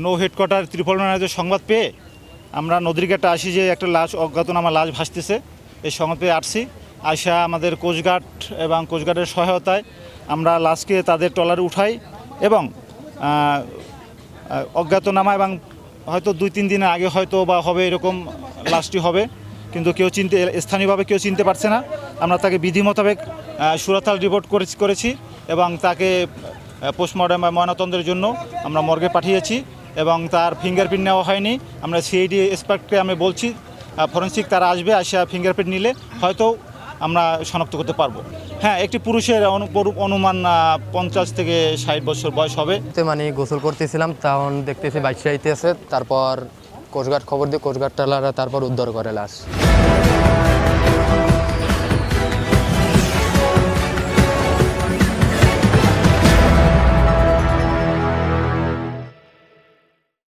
নৌ headquarter ত্রিফল manager সংবাদ পেয়ে আমরা নদীর ঘাটে আসি যে একটা লাশ, অজ্ঞাতনামা লাশ ভাসতেছে। এই সংবাদ পেয়ে আসছি। আসা আমাদের কোস্টগার্ড এবং কোস্টগার্ডের সহায়তায় আমরা লাশকে তাদের ট্রলারে উঠাই এবং অজ্ঞাতনামা এবং হয়তো দুই তিন দিনের আগে হয়তো বা হবে এরকম লাশটি হবে। কিন্তু কেউ চিনতে, স্থানীয়ভাবে কেউ চিনতে পারছে না। আমরা তাকে বিধি মোতাবেক সুরাতাল রিপোর্ট করেছি এবং তাকে পোস্টমর্টম বা ময়নাতন্ত্রের জন্য আমরা মর্গে পাঠিয়েছি। এবং তার ফিঙ্গারপ্রিন্ট নেওয়া হয়নি। আমরা সিআইডি এক্সপার্টকে আমি বলছি ফরেন্সিক তারা আসবে আসা ফিঙ্গারপ্রিন্ট নিলে হয়তো আমরা শনাক্ত করতে পারব। হ্যাঁ একটি পুরুষের অনু- অনুমান পঞ্চাশ থেকে ষাট বছর বয়স হবে। মানে গোসল করতেছিলাম, তখন দেখতেছি বাইশে আইতেছে, তারপর কোস্টগার্ড খবর দিয়ে কোস্টগার্ড টালারা তারপর উদ্ধার করে লাশ।